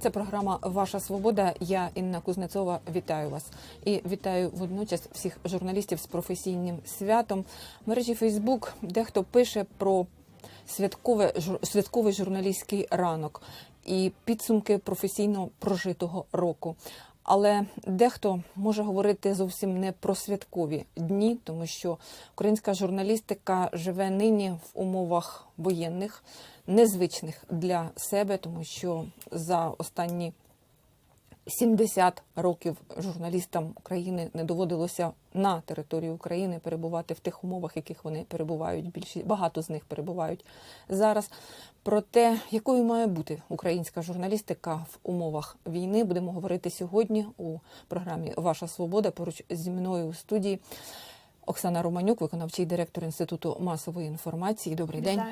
Це програма Ваша Свобода. Я Інна Кузнецова. Вітаю вас і вітаю водночас всіх журналістів з професійним святом. Мережі Фейсбук дехто пише про святкове святковий журналістський ранок і підсумки професійно прожитого року. Але дехто може говорити зовсім не про святкові дні, тому що українська журналістика живе нині в умовах воєнних, незвичних для себе, тому що за останні 70 років журналістам України не доводилося на території України перебувати в тих умовах, в яких вони перебувають. Більшість багато з них перебувають зараз. Про те, якою має бути українська журналістика в умовах війни, будемо говорити сьогодні у програмі Ваша Свобода. Поруч зі мною у студії Оксана Романюк, виконавчий директор Інституту масової інформації. Добрий день.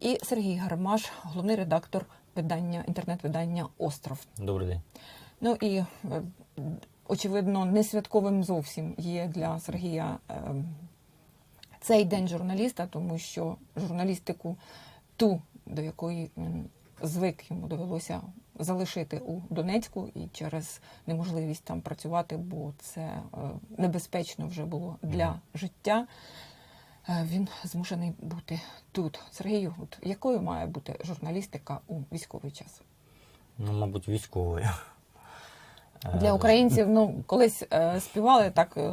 І Сергій Гармаш, головний редактор видання інтернет-видання Остров. Добрий день. Ну і е, очевидно, не святковим зовсім є для Сергія е, цей день журналіста, тому що журналістику, ту, до якої він звик йому довелося залишити у Донецьку і через неможливість там працювати, бо це е, небезпечно вже було для життя. е, Він змушений бути тут. Сергію, от якою має бути журналістика у військовий час? Ну, мабуть, військовою. Для Е, українців ну колись е, співали так е,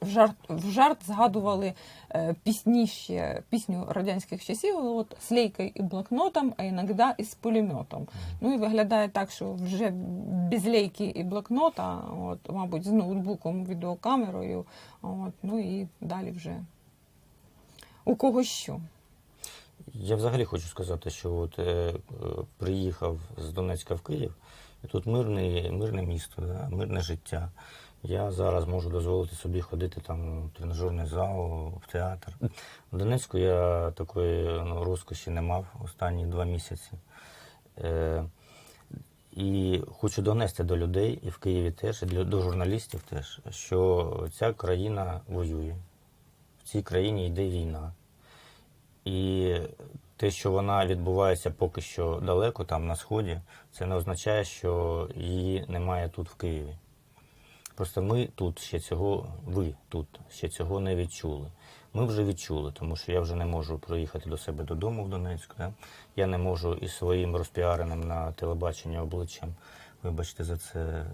в жарт в жарт згадували е, пісні ще пісню радянських часів. От з лейкою і блокнотом, а іноді із пулеметом. Ну і виглядає так, що вже без лейки і блокнота, от мабуть, з ноутбуком, відеокамерою. От ну і далі вже у кого що. Я взагалі хочу сказати, що от, е, е, приїхав з Донецька в Київ, і тут мирне, мирне місто, да, мирне життя. Я зараз можу дозволити собі ходити там в тренажерний зал, в театр. В Донецьку я такої ну, розкоші не мав останні два місяці. Е, і хочу донести до людей, і в Києві теж, і до журналістів теж, що ця країна воює. В цій країні йде війна. І те, що вона відбувається поки що далеко, там на сході, це не означає, що її немає тут в Києві. Просто ми тут ще цього, ви тут ще цього не відчули. Ми вже відчули, тому що я вже не можу проїхати до себе додому в Донецьк. Да? Я не можу із своїм розпіареним на телебаченні обличчям, вибачте за це е,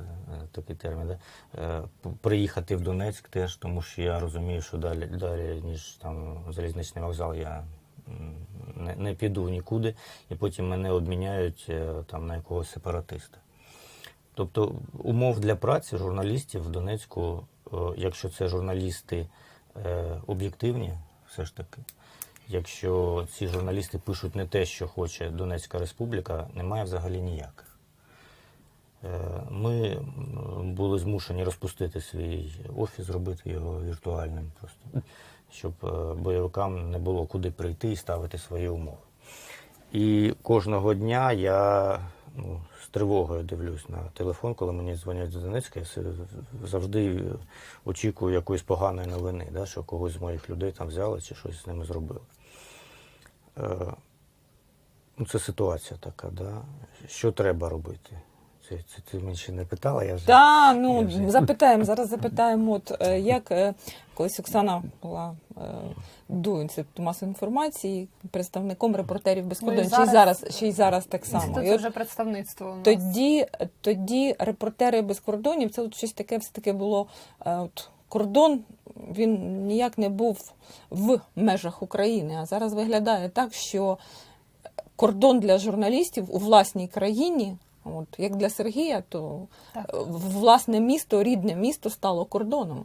такий термін, да? е, приїхати в Донецьк теж, тому що я розумію, що далі, далі ніж там залізничний вокзал, я не, не піду нікуди, і потім мене обміняють е, там на якогось сепаратиста. Тобто умов для праці журналістів в Донецьку, е, якщо це журналісти е, об'єктивні, все ж таки, якщо ці журналісти пишуть не те, що хоче Донецька Республіка, немає взагалі ніяких. Ми були змушені розпустити свій офіс, зробити його віртуальним просто, щоб е, бойовикам не було куди прийти і ставити свої умови. І кожного дня я ну, з тривогою дивлюсь на телефон, коли мені дзвонять з Донецька, я завжди очікую якоїсь поганої новини, да, що когось з моїх людей там взяли чи щось з ними зробили. Е, ну, це ситуація така, да. Що треба робити? Це, це ти мене ще не питала, я вже. Та Я ну вже- запитаємо зараз. Запитаємо, от е, як колись Оксана була до інституту масової інформації представником репортерів без Ну, кордонів. Ще й зараз- ще й зараз так само. Це вже представництво. у нас. тоді, тоді репортери без кордонів це от щось таке, все таки було. е, От кордон він ніяк не був в межах України. А зараз виглядає так, що кордон для журналістів у власній країні. От як для Сергія, то Так. е, власне місто, рідне місто стало кордоном.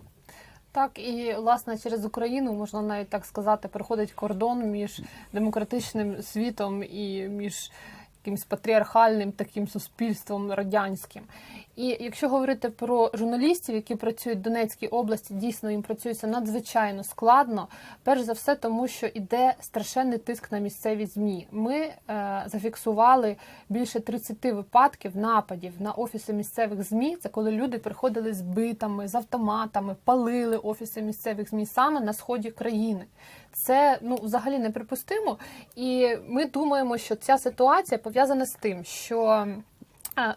Так, і власне через Україну можна навіть так сказати, проходить кордон між демократичним світом і між якимсь патріархальним таким суспільством радянським. І якщо говорити про журналістів, які працюють в Донецькій області, дійсно їм працюється надзвичайно складно. Перш за все, тому що іде страшенний тиск на місцеві змі. Ми е, зафіксували більше 30 випадків нападів на офіси місцевих змі. Це коли люди приходили з битами, з автоматами, палили офіси місцевих змі саме на сході країни. Це ну взагалі неприпустимо. І ми думаємо, що ця ситуація пов'язана з тим, що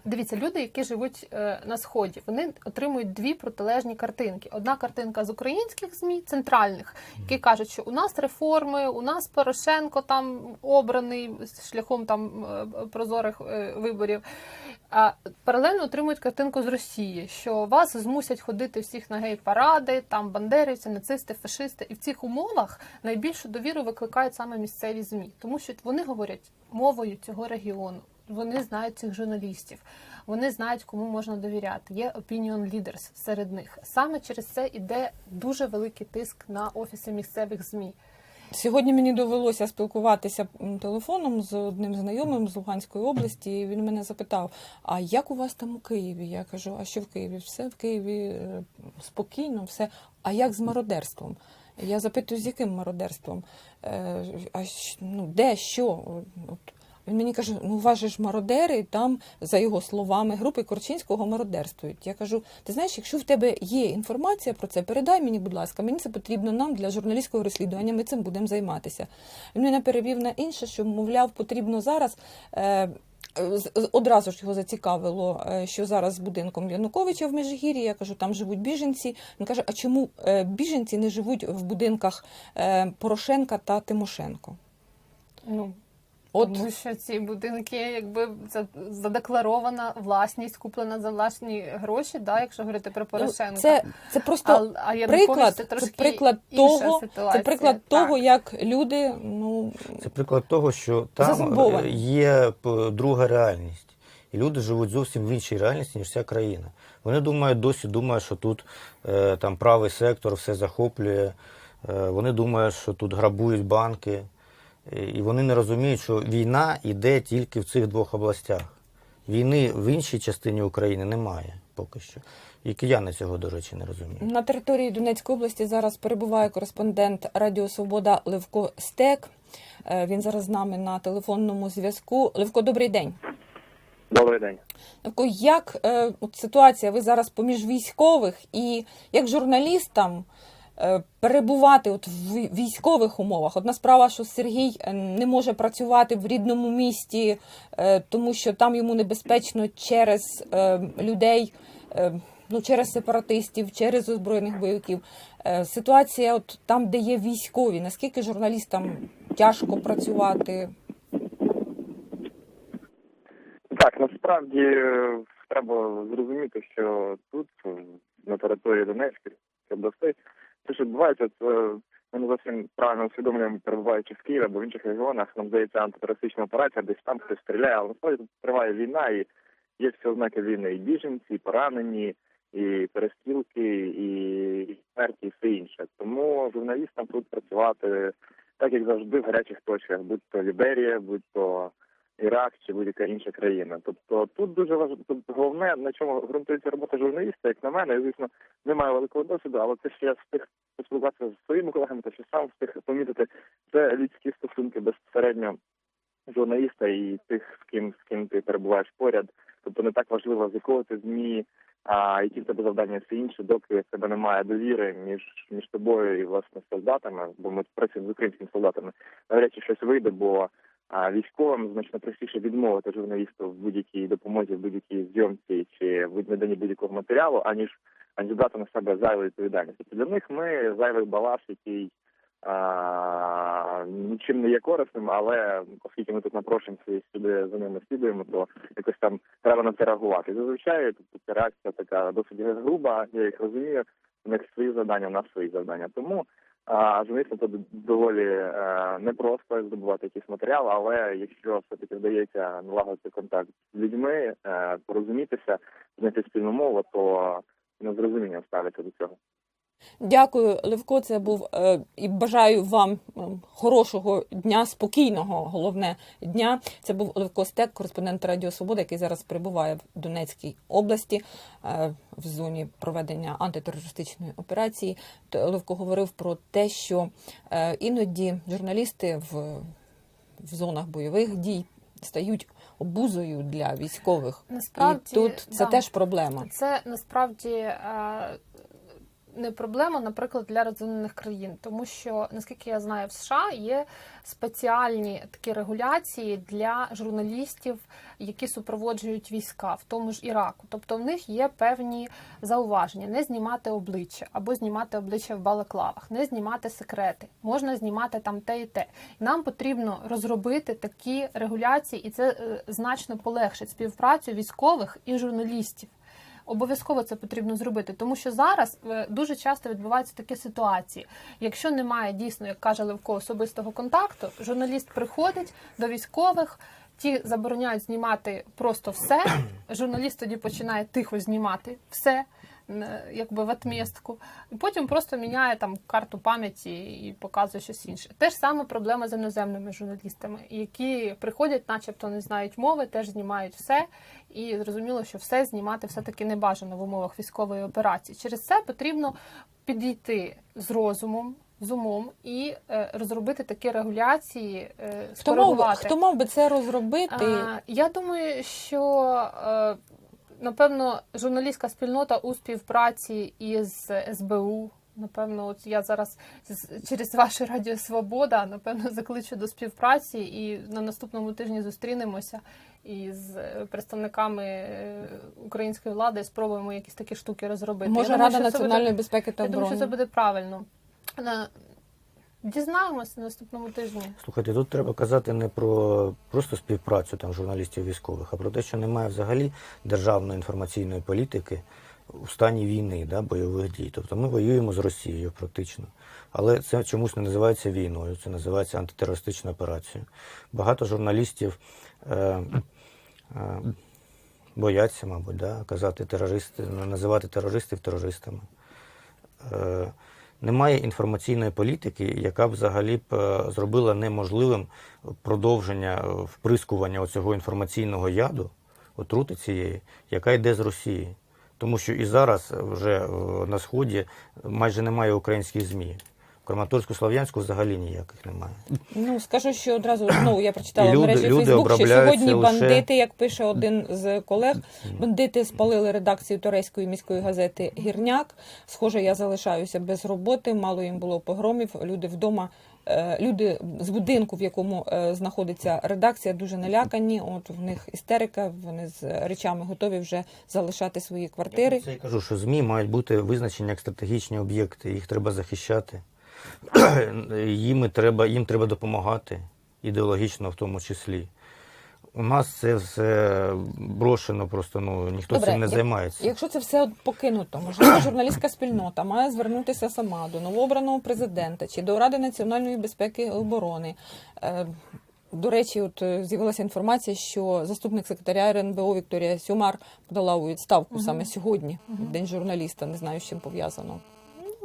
дивіться, люди, які живуть е, на сході, вони отримують дві протилежні картинки. Одна картинка з українських змі, центральних, які кажуть, що у нас реформи, у нас Порошенко там обраний шляхом там е, прозорих е, виборів. А паралельно отримують картинку з Росії, що вас змусять ходити всіх на гей-паради, там бандерівці, нацисти, фашисти. І в цих умовах найбільшу довіру викликають саме місцеві змі, тому що вони говорять мовою цього регіону. Вони знають цих журналістів, вони знають, кому можна довіряти. Є opinion leaders серед них. Саме через це іде дуже великий тиск на офіси місцевих змі. Сьогодні мені довелося спілкуватися телефоном з одним знайомим з Луганської області. і Він мене запитав: а як у вас там у Києві? Я кажу, а що в Києві? Все в Києві е, спокійно, все. А як з мародерством? Я запитую, з яким мародерством? Е, А ну, де, що? От. Він мені каже: ну у вас же ж мародери, там, за його словами, групи Корчинського мародерствують. Я кажу: ти знаєш, якщо в тебе є інформація про це, передай мені, будь ласка, мені це потрібно нам для журналістського розслідування. Ми цим будемо займатися. Він мене перевів на інше, що мовляв, потрібно зараз. Е, Одразу ж його зацікавило, е, що зараз з будинком Януковича в Межигір'ї. Я кажу, там живуть біженці. Він каже: а чому е, біженці не живуть в будинках е, Порошенка та Тимошенко? Ну От Тому що ці будинки, якби це задекларована власність, куплена за власні гроші, да, якщо говорити про ну, Порошенка. це, це просто а, а приклад, це це приклад того, ситуація. це приклад Так. того, як люди, ну Це приклад того, що там е, є друга реальність. І люди живуть зовсім в іншій реальності, ніж вся країна. Вони думають, досі думають, що тут е, там правий сектор все захоплює. Е, вони думають, що тут грабують банки. Е, І вони не розуміють, що війна йде тільки в цих двох областях. Війни в іншій частині України немає поки що. І кияни цього, до речі, не розуміють. на території Донецької області зараз перебуває кореспондент Радіо Свобода Левко Стек. Е, Він зараз з нами на телефонному зв'язку. Левко, добрий день. Добрий день. Левко, як е, от ситуація? Ви зараз поміж військових і як журналістам перебувати от в військових умовах? Одна справа, що Сергій е, не може працювати в рідному місті, е, тому що там йому небезпечно через е, людей. е, Ну, через сепаратистів, через озброєних бойовиків. Е, Ситуація, от там, де є військові, наскільки журналістам тяжко працювати? Так, насправді е, треба зрозуміти, що тут, е, на території Донецької областей, те, що відбувається, це ми не зовсім правильно усвідомлюємо, перебуваючи в Києві або в інших регіонах, нам здається антитерористична операція, десь там хтось стріляє, але насправді триває війна і є всі ознаки війни, і біженці, і поранені, і перестрілки, і смерті, і все інше. Тому журналістам тут працювати так, як завжди, в гарячих точках, будь то Ліберія, будь то Ірак чи будь-яка інша країна. Тобто тут дуже важливо тобто, головне, на чому ґрунтується робота журналіста, як на мене, я, звісно, немає великого досвіду, але те, що я встиг поспілкуватися з своїми колегами, та що сам встиг помітити, це людські стосунки безпосередньо журналіста і тих, з ким з ким ти перебуваєш поряд. Тобто не так важливо, з якого ти змі, а які в тебе завдання все інше, доки в тебе немає довіри між між тобою і власне солдатами, бо ми працюємо з українськими солдатами, навряд чи щось вийде, бо а військовим значно простіше відмовити журналісту в будь-якій допомозі, в будь-якій зйомці чи в наданні будь-якого матеріалу, аніж аніж брати на себе зайву відповідальність. Тобто для них ми зайвий балаш, який а, нічим не є корисним, але оскільки ми тут напрошуємося і сюди за ними слідуємо, то якось там треба на це реагувати. Зазвичай тобто, ця реакція така досить груба, я їх розумію. У них свої завдання, у нас свої завдання. Тому а журналістам тут доволі е, непросто здобувати якийсь матеріал, але якщо все-таки вдається налагодити контакт з людьми, е, порозумітися, знайти спільну мову, то незрозуміння ставляться до цього. Дякую, Левко. Це був е, і бажаю вам е, хорошого дня, спокійного, головне дня. Це був Левко Стек, кореспондент Радіо Свобода, який зараз перебуває в Донецькій області е, в зоні проведення антитерористичної операції. То Левко говорив про те, що е, іноді журналісти в, в зонах бойових дій стають обузою для військових. Насправді, і тут це да. теж проблема. Це насправді е, не проблема, наприклад, для розвинених країн, тому що наскільки я знаю, в США є спеціальні такі регуляції для журналістів, які супроводжують війська, в тому ж Іраку. Тобто в них є певні зауваження: не знімати обличчя або знімати обличчя в балаклавах, не знімати секрети, можна знімати там те і те. І нам потрібно розробити такі регуляції, і це е, значно полегшить співпрацю військових і журналістів. Обов'язково це потрібно зробити, тому що зараз е, дуже часто відбуваються такі ситуації. Якщо немає дійсно, як каже Левко, особистого контакту, журналіст приходить до військових, ті забороняють знімати просто все. Журналіст тоді починає тихо знімати все, якби в отмістку, і потім просто міняє там карту пам'яті і показує щось інше. Те ж саме проблема з іноземними журналістами, які приходять, начебто не знають мови, теж знімають все. І зрозуміло, що все знімати все-таки не бажано в умовах військової операції. Через це потрібно підійти з розумом, з умом і е, розробити такі регуляції, е, Хто мав, хто мав би це розробити? А, я думаю, що е, напевно журналістська спільнота у співпраці із СБУ. Напевно, от я зараз через ваше Радіо Свобода напевно закличу до співпраці і на наступному тижні зустрінемося із представниками е, української влади і спробуємо якісь такі штуки розробити. Я Може, думаю, Рада це буде- національної безпеки та Я думаю, що це буде правильно. Дізнаємося на наступному тижні. Слухайте, тут треба казати не про просто співпрацю там журналістів військових, а про те, що немає взагалі державної інформаційної політики у стані війни, да, бойових дій. Тобто ми воюємо з Росією практично. Але це чомусь не називається війною, це називається антитерористичною операцією. Багато журналістів е, е, бояться, мабуть, да, казати терористи, називати терористів терористами. Е, немає інформаційної політики, яка б взагалі б е, зробила неможливим продовження е, вприскування оцього інформаційного яду, отрути цієї, яка йде з Росії. Тому що і зараз вже е, на Сході майже немає українських ЗМІ. В Краматорську Слов'янську взагалі ніяких немає. Ну скажу, що одразу знову я прочитала в люди- мережі Фейсбук, що сьогодні лише- бандити, як пише один з колег, бандити спалили редакцію турецької міської газети Гірняк. Схоже, я залишаюся без роботи. Мало їм було погромів. Люди вдома. е, Люди з будинку, в якому е, знаходиться редакція, дуже налякані. От в них істерика, вони з речами готові вже залишати свої квартири. Це я кажу, що ЗМІ мають бути визначені як стратегічні об'єкти, їх треба захищати. їм, треба, їм треба допомагати, ідеологічно в тому числі. У нас це все брошено, просто ну, ніхто Добре, цим не як- займається. Якщо це все покинуто, можливо, журналістська спільнота має звернутися сама до новообраного президента чи до Ради національної безпеки і оборони. Е, До речі, от е, з'явилася інформація, що заступник секретаря РНБО Вікторія Сюмар подала у відставку саме сьогодні, в день журналіста. Не знаю, з чим пов'язано.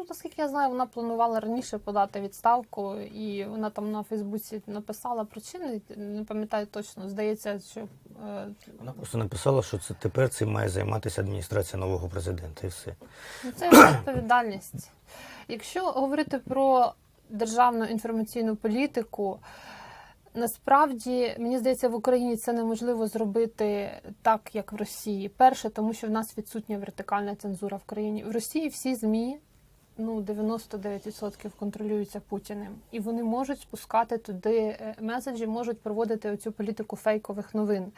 Наскільки я знаю, вона планувала раніше подати відставку, і вона там на Фейсбуці написала причини. Не пам'ятаю точно. Здається, що е, Вона просто написала, що це тепер цим має займатися адміністрація нового президента і все. ну, це відповідальність. Якщо говорити про державну інформаційну політику. Насправді, мені здається, в Україні це неможливо зробити так, як в Росії. Перше, тому що в нас відсутня вертикальна цензура в країні. В Росії всі ЗМІ ну 99% контролюються Путіним, і вони можуть спускати туди е, меседжі, можуть проводити оцю політику фейкових новин.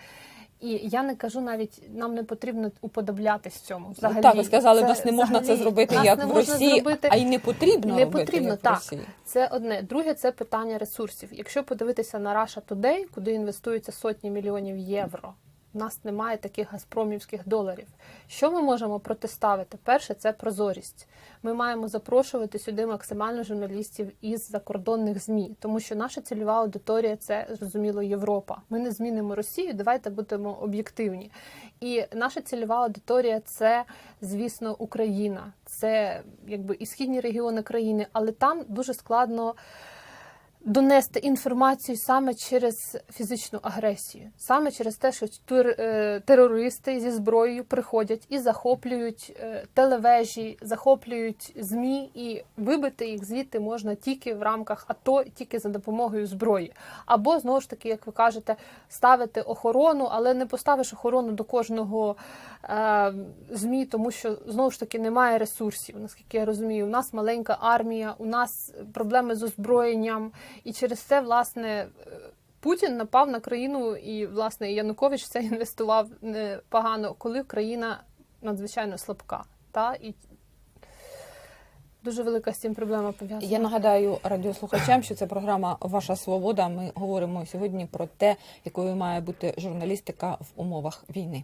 І я не кажу навіть, нам не потрібно уподоблятись цьому. Взагалі, так, ви сказали, Це нас не можна це зробити як в Росії, зробити- а й не потрібно не робити, потрібно, як в. Росії. Це одне. Друге, це питання ресурсів. Якщо подивитися на Russia Today, куди інвестуються сотні мільйонів євро, в нас немає таких газпромівських доларів. Що ми можемо протиставити? Перше, це прозорість. Ми маємо запрошувати сюди максимально журналістів із закордонних змі, тому що наша цільова аудиторія це зрозуміло Європа. Ми не змінимо Росію. Давайте будемо об'єктивні. І наша цільова аудиторія це, звісно, Україна, це якби і східні регіони країни, але там дуже складно донести інформацію саме через фізичну агресію, саме через те, що е, терористи зі зброєю приходять і захоплюють е, телевежі, захоплюють змі, і вибити їх звідти можна тільки в рамках АТО, тільки за допомогою зброї. Або знову ж таки, як ви кажете, ставити охорону, але не поставиш охорону до кожного е, змі, тому що знову ж таки немає ресурсів. Наскільки я розумію, у нас маленька армія, у нас проблеми з озброєнням, і через це власне. е, Путін напав на країну, і власне Янукович це інвестував непогано, коли країна надзвичайно слабка. Та і дуже велика з цим проблема пов'язана. Я нагадаю радіослухачам, що це програма Ваша Свобода. Ми говоримо сьогодні про те, якою має бути журналістика в умовах війни.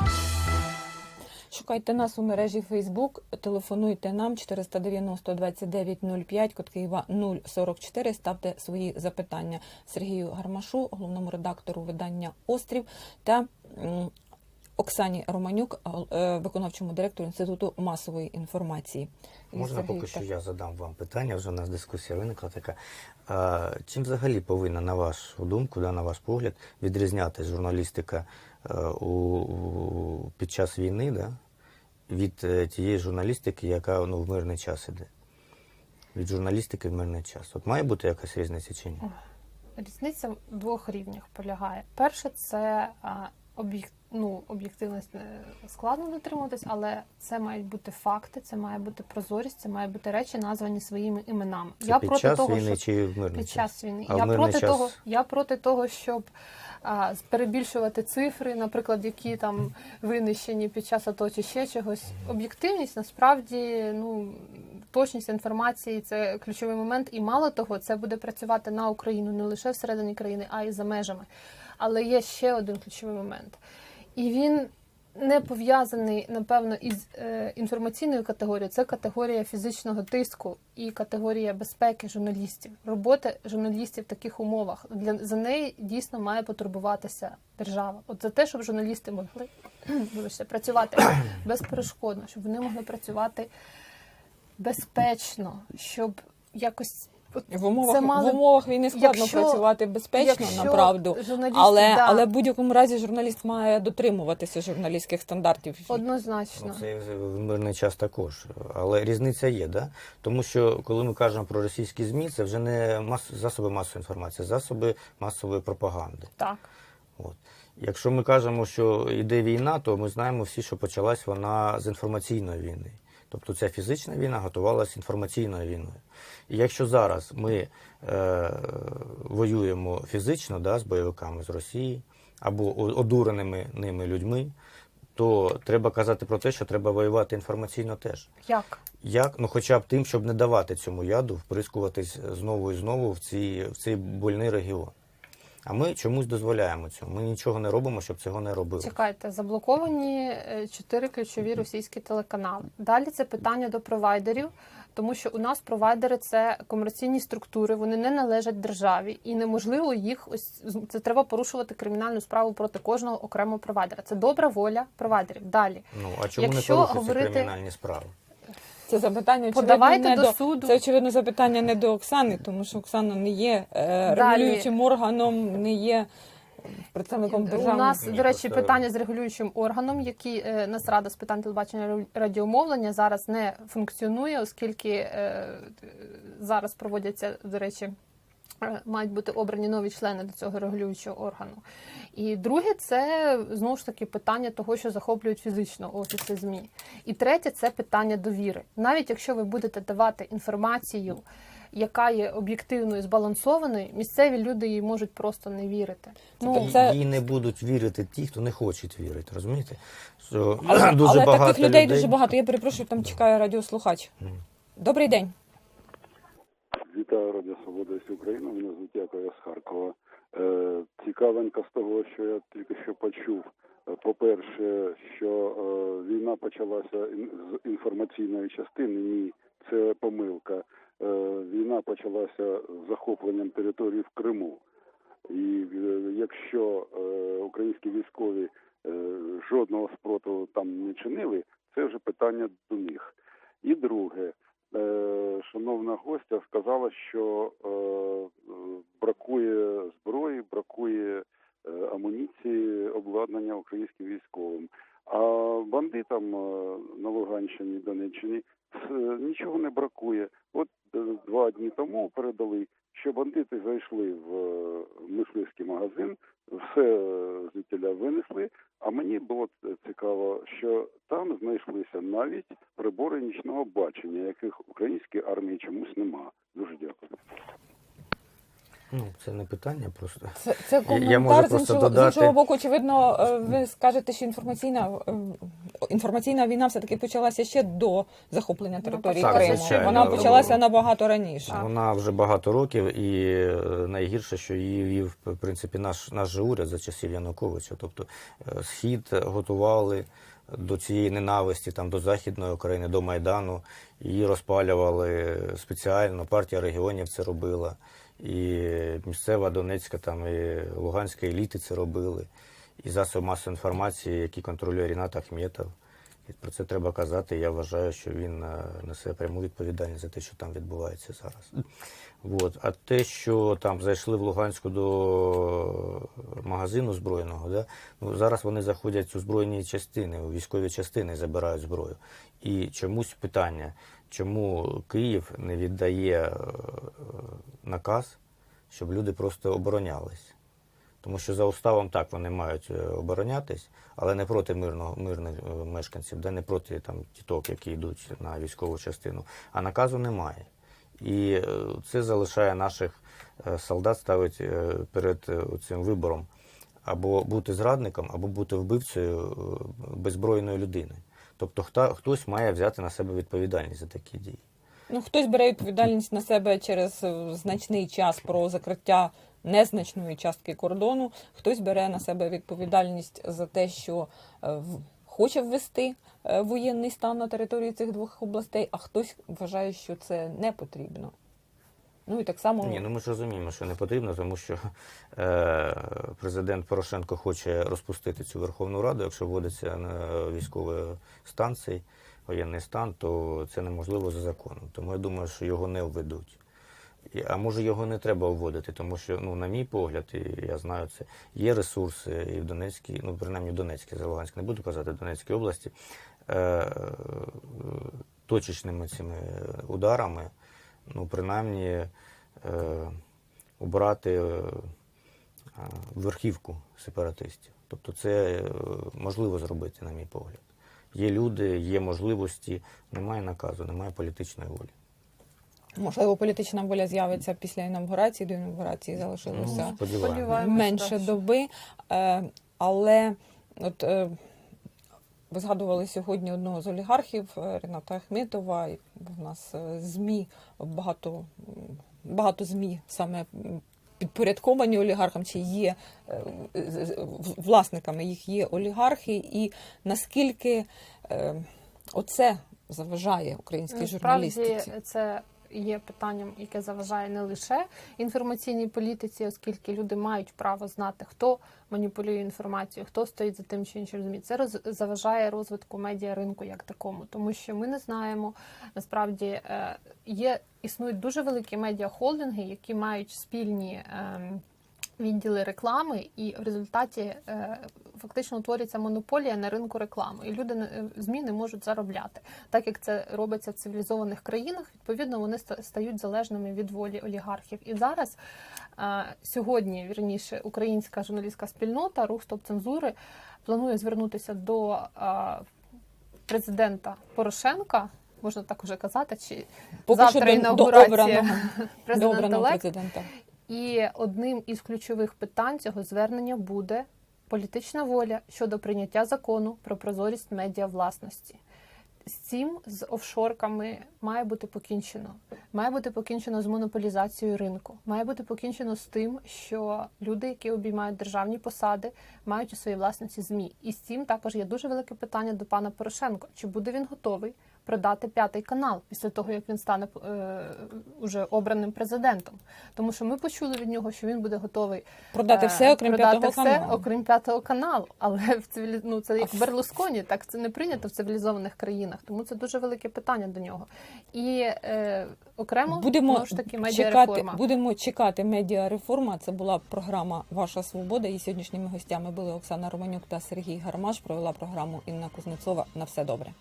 Шукайте нас у мережі Фейсбук, телефонуйте нам 490 2905, код Києва 044, ставте свої запитання Сергію Гармашу, головному редактору видання Острів та Оксані Романюк, е, виконавчому директору Інституту масової інформації. Можна Сергій, поки що я задам вам питання, вже у нас дискусія виникла така. А, чим взагалі повинна, на вашу думку, да, на ваш погляд, відрізнятися журналістика е, у, у, під час війни да, від е, тієї журналістики, яка ну, в мирний час іде? Від журналістики в мирний час. От має бути якась різниця чи ні? Різниця в двох рівнях полягає. Перше, це об'єк... ну, об'єктивність складно дотримуватись, але це мають бути факти, це має бути прозорість, це мають бути речі, названі своїми іменами. Це під час війни щоб... чи в мирний під час? війни. А я проти час- того, я проти того, щоб а, перебільшувати цифри, наприклад, які там винищені під час АТО чи ще чогось. Об'єктивність насправді ну. Точність інформації це ключовий момент, і мало того, це буде працювати на Україну не лише всередині країни, а й за межами. Але є ще один ключовий момент, і він не пов'язаний, напевно, із е, інформаційною категорією. Це категорія фізичного тиску і категорія безпеки журналістів. Робота журналістів в таких умовах для за неї дійсно має потурбуватися держава. От за те, щоб журналісти могли вибачте, працювати безперешкодно, щоб вони могли працювати безпечно, щоб якось В умовах, це мали- в умовах війни складно Якщо- працювати безпечно, якщо направду. Але, да. але в будь-якому разі журналіст має дотримуватися журналістських стандартів. однозначно. Ну, це в мирний час також. Але різниця є, да? тому що коли ми кажемо про російські ЗМІ, це вже не мас... засоби масової інформації, засоби масової пропаганди. Так. От. Якщо ми кажемо, що йде війна, то ми знаємо всі, що почалась вона з інформаційної війни. Тобто ця фізична війна готувалася інформаційною війною. І якщо зараз ми е, воюємо фізично да, з бойовиками з Росії або одуреними ними людьми, то треба казати про те, що треба воювати інформаційно теж. Як? Як? Ну, хоча б тим, щоб не давати цьому яду вприскуватись знову і знову в, ці, в цей больний регіон. А ми чомусь дозволяємо цьому. Ми нічого не робимо, щоб цього не робили. Чекайте, заблоковані е, чотири ключові російські телеканали. Далі це питання до провайдерів, тому що у нас провайдери це комерційні структури, вони не належать державі, і неможливо їх ось це треба порушувати кримінальну справу проти кожного окремого провайдера. Це добра воля провайдерів. Далі Ну а чому Якщо не порушуються говорити- кримінальні справи? Це запитання очевидно, Подавайте не до до суду. Це очевидно запитання не до Оксани, тому що Оксана не є е, Далі. регулюючим органом, не є представником у нас, до речі, питання з регулюючим органом, який е, Нацрада з питань телебачення ра- радіомовлення зараз не функціонує, оскільки е, зараз проводяться, до речі, е, мають бути обрані нові члени до цього регулюючого органу. І друге, це знову ж таки питання того, що захоплюють фізично офіси ЗМІ. І третє це питання довіри. Навіть якщо ви будете давати інформацію, яка є об'єктивною збалансованою, місцеві люди їй можуть просто не вірити. Ну, це- Їй не будуть вірити ті, хто не хочуть вірити, розумієте? Що Але, дуже але багато таких людей, дуже багато. Я перепрошую, там чекає радіослухач. Добрий день. Вітаю Радіо Свобода і Україна. Мене звуть Яков з Харкова. Е, цікавенько з того, що я тільки що почув Е, По-перше, що е, війна почалася з інформаційної частини. Ні, це помилка. Е, Війна почалася з захопленням території в Криму. І е, якщо е, українські військові жодного спротиву там не чинили, це вже питання до них. І друге, шановна гостя сказала, що е, е, бракує зброї, бракує е, амуніції, обладнання українським військовим. А бандитам е, на Луганщині, Донеччині нічого не бракує. От два дні тому передали, що бандити зайшли в мисливський магазин, все звідтіля винесли. А мені було цікаво, що там знайшлися навіть прибори нічного бачення, яких в українській армії чомусь нема. Дуже дякую. Ну, це не питання просто. Це, це Я- я можу коментар з іншого, з іншого боку. Очевидно, е, ви скажете, що інформаційна е, інформаційна війна все таки почалася ще до захоплення території так, Криму. звичайно. Вона Ну, почалася набагато раніше. Вона вже багато років, і е, найгірше, що її вів в принципі наш наш же уряд за часів Януковича. Тобто схід готували до цієї ненависті, там до західної України, до майдану. Її розпалювали спеціально. Партія регіонів це робила, і місцева Донецька, там і Луганська еліти це робили, і засоби масової інформації, які контролює Рінат Ахметов. І про це треба казати. Я вважаю, що він е, несе пряму відповідальність за те, що там відбувається зараз. От. А те, що там зайшли в Луганську до магазину збройного, да? ну, зараз вони заходять у збройні частини, у військові частини забирають зброю. І чомусь питання, чому Київ не віддає е, наказ, щоб люди просто оборонялись. Тому що за уставом так вони мають е, оборонятись, але не проти мирного, мирних е, мешканців, де не проти там тіток, які йдуть на військову частину. А наказу немає. І е, це залишає наших е, солдат ставить е, перед цим вибором або бути зрадником, або бути вбивцею беззбройної людини. Тобто хто, хтось має взяти на себе відповідальність за такі дії. Ну, хтось бере відповідальність на себе через значний час про закриття незначної частки кордону, хтось бере на себе відповідальність за те, що в- хоче ввести е, воєнний стан на території цих двох областей, а хтось вважає, що це не потрібно. Ну і так само Ні, ну ми ж розуміємо, що не потрібно, тому що е, президент Порошенко хоче розпустити цю Верховну Раду. Якщо вводиться на військовий стан цей воєнний стан, то це неможливо за законом. Тому я думаю, що його не введуть. А може його не треба вводити, тому що, ну, на мій погляд, і я знаю це, є ресурси і в Донецькій, ну, принаймні в Донецькій, за Луганськ не буду казати, в Донецькій області, е, е, точечними цими ударами, ну, принаймні, е, убрати е, е, верхівку сепаратистів. Тобто це е, можливо зробити, на мій погляд. Є люди, є можливості, немає наказу, немає політичної волі. Можливо політична воля з'явиться після інавгурації. До інавгурації залишилося Ну, сподіваємося. Сподіваємося, менше доби. Е, але от е, ви згадували сьогодні одного з олігархів е, Рената Ахметова. і В нас ЗМІ багато, багато ЗМІ саме підпорядковані олігархам, чи є власниками їх є олігархи, і наскільки оце заважає українській журналістиці? Це є питанням, яке заважає не лише інформаційній політиці, оскільки люди мають право знати, хто маніпулює інформацією, хто стоїть за тим чи іншим змі. Це роз, заважає розвитку медіаринку як такому, тому що ми не знаємо насправді е, є існують дуже великі медіахолдинги, які мають спільні. ем, Відділи реклами, і в результаті е, фактично утворюється монополія на ринку реклами, і люди е, змі не можуть заробляти. Так як це робиться в цивілізованих країнах, відповідно вони стають залежними від волі олігархів. І зараз е, сьогодні, вірніше, українська журналістська спільнота, рух стоп цензури планує звернутися до президента Порошенка. Можна так уже казати, чи Поки завтра інаугурація президента президента. І одним із ключових питань цього звернення буде політична воля щодо прийняття закону про прозорість медіавласності. з цим з офшорками має бути покінчено. Має бути покінчено з монополізацією ринку. Має бути покінчено з тим, що люди, які обіймають державні посади, мають у своїй власності змі. І з цим також є дуже велике питання до пана Порошенко: чи буде він готовий продати п'ятий канал після того, як він стане е, уже обраним президентом? Тому що ми почули від нього, що він буде готовий Продати е, все, окрім продати п'ятого все, каналу. окрім п'ятого каналу. Але в цивілі... ну, це як Берлусконі, так це не прийнято в цивілізованих країнах. Тому це дуже велике питання до нього. І е, окремо Будемо ж таки чекати, медіареформа. будемо чекати медіареформа. Це була програма Ваша Свобода. І сьогоднішніми гостями були Оксана Романюк та Сергій Гармаш. Провела програму Інна Кузнецова. На все добре.